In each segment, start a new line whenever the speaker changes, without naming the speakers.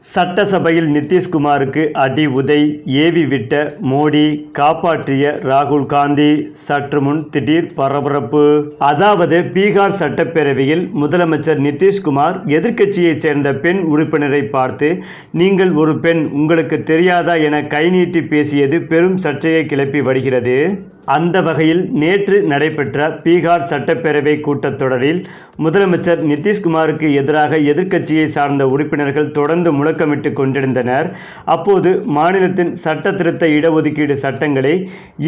சட்டசபையில் நிதிஷ்குமாருக்கு அடி உதை ஏவி விட்ட மோடி காப்பாற்றிய ராகுல் காந்தி சற்று முன் திடீர் பரபரப்பு. அதாவது பீகார் சட்டப்பேரவையில் முதலமைச்சர் நிதிஷ்குமார் எதிர்க்கட்சியை சேர்ந்த பெண் உறுப்பினரை பார்த்து நீங்கள் ஒரு பெண் உங்களுக்கு தெரியாதா என கை நீட்டி பேசியது பெரும் சர்ச்சையை கிளப்பி வருகிறது. அந்த வகையில் நேற்று நடைபெற்ற பீகார் சட்டப்பேரவை கூட்டத்தொடரில் முதலமைச்சர் நிதிஷ்குமாருக்கு எதிராக எதிர்க்கட்சியை சார்ந்த உறுப்பினர்கள் தொடர்ந்து முழக்கமிட்டு கொண்டிருந்தனர். அப்போது மாநிலத்தின் சட்ட திருத்த இடஒதுக்கீடு சட்டங்களை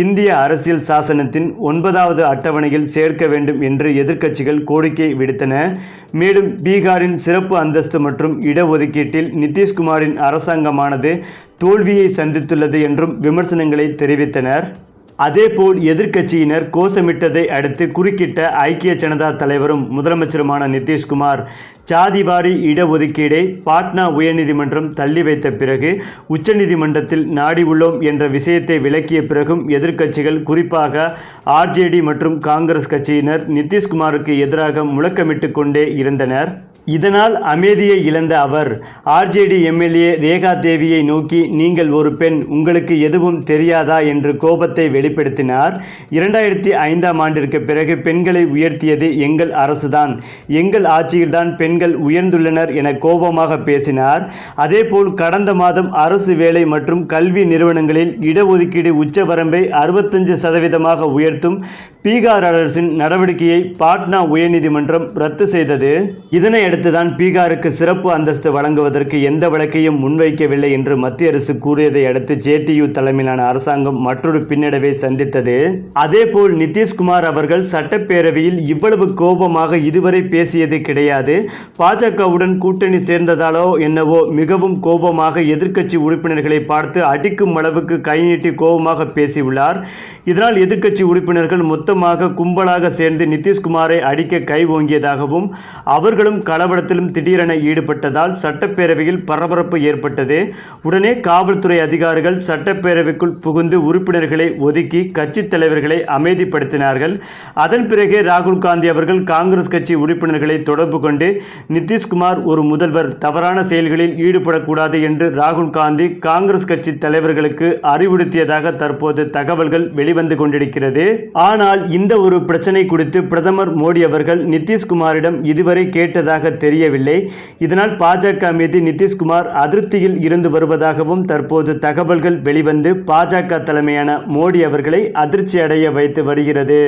இந்திய அரசியல் சாசனத்தின் ஒன்பதாவது அட்டவணையில் சேர்க்க வேண்டும் என்று எதிர்க்கட்சிகள் கோரிக்கை விடுத்தன. மேலும் பீகாரின் சிறப்பு அந்தஸ்து மற்றும் இடஒதுக்கீட்டில் நிதிஷ்குமாரின் அரசாங்கமானது தோல்வியை சந்தித்துள்ளது என்றும் விமர்சனங்களை தெரிவித்தனர். அதேபோல் எதிர்க்கட்சியினர் கோஷமிட்டதை அடுத்து குறுக்கிட்ட ஐக்கிய ஜனதா தலைவரும் முதலமைச்சருமான நிதிஷ்குமார் சாதிவாரி இடஒதுக்கீடை பாட்னா உயர்நீதிமன்றம் தள்ளி வைத்த பிறகு உச்சநீதிமன்றத்தில் நாடி உள்ளோம் என்ற விஷயத்தை விளக்கிய பிறகும் எதிர்க்கட்சிகள் குறிப்பாக ஆர்ஜேடி மற்றும் காங்கிரஸ் கட்சியினர் நிதிஷ்குமாருக்கு எதிராக முழக்கமிட்டு கொண்டே இருந்தனர். இதனால் அமைதியை இழந்த அவர் ஆர்ஜேடி எம்எல்ஏ ரேகா தேவியை நோக்கி நீங்கள் ஒரு பெண் உங்களுக்கு எதுவும் தெரியாதா? என்று கோபத்தை வெளிப்படுத்தினார் இரண்டாயிரத்தி ஐந்தாம் ஆண்டிற்கு பிறகு பெண்களை உயர்த்தியது எங்கள் அரசுதான். எங்கள் ஆட்சியில்தான் பெண்கள் உயர்ந்துள்ளனர் என கோபமாக பேசினார். அதேபோல் கடந்த மாதம் அரசு வேலை மற்றும் கல்வி நிறுவனங்களில் இடஒதுக்கீடு உச்சவரம்பை அறுபத்தஞ்சு சதவீதமாக உயர்த்தும் பீகார் அரசின் நடவடிக்கையை பாட்னா உயர்நீதிமன்றம் ரத்து செய்தது. இதனை அடுத்துதான் பீகாருக்கு சிறப்பு அந்தஸ்து வழங்குவதற்கு எந்த வழக்கையும் முன்வைக்கவில்லை என்று மத்திய அரசு கூறியதை அடுத்து ஜேடியு தலைமையிலான அரசாங்கம் மற்றொரு பின்னடைவை சந்தித்தது. அதேபோல் நிதிஷ்குமார் அவர்கள் சட்டப்பேரவையில் இவ்வளவு கோபமாக இதுவரை பேசியது கிடையாது. பாஜகவுடன் கூட்டணி சேர்ந்ததாலோ என்னவோ மிகவும் கோபமாக எதிர்க்கட்சி உறுப்பினர்களை பார்த்து அடிக்கும் அளவுக்கு கை நீட்டி கோபமாக பேசியுள்ளார். இதனால் எதிர்க்கட்சி உறுப்பினர்கள் மொத்தமாக கும்பலாக சேர்ந்து நிதிஷ்குமாரை அடிக்க கை ஓங்கியதாகவும் அவர்களும் கலவரத்திலும் திடீரென ஈடுபட்டதால் சட்டப்பேரவையில் பரபரப்பு ஏற்பட்டது. உடனே காவல்துறை அதிகாரிகள் சட்டப்பேரவைக்குள் புகுந்து உறுப்பினர்களை ஒதுக்கி கட்சித் தலைவர்களை அமைதிப்படுத்தினார்கள். அதன் பிறகே ராகுல் காந்தி அவர்கள் காங்கிரஸ் கட்சி உறுப்பினர்களை தொடர்பு கொண்டு நிதிஷ்குமார் ஒரு முதல்வர் தவறான செயல்களில் ஈடுபடக்கூடாது என்று ராகுல் காந்தி காங்கிரஸ் கட்சி தலைவர்களுக்கு அறிவுறுத்தியதாக தற்போது தகவல்கள் வெளிவந்து கொண்டிருக்கிறது. ஆனால் இந்த ஒரு பிரச்சனை குறித்து பிரதமர் மோடி அவர்கள் நிதிஷ்குமாரிடம் இதுவரை கேட்டதாக தெரியவில்லை. இதனால் பாஜக மீது நிதிஷ்குமார் அதிருப்தியில் இருந்து வருவதாகவும் தற்போது தகவல்கள் வெளிவந்து பாஜக தலைமையான மோடி அவர்களை அதிர்ச்சி அடைய வைத்து வருகிறது.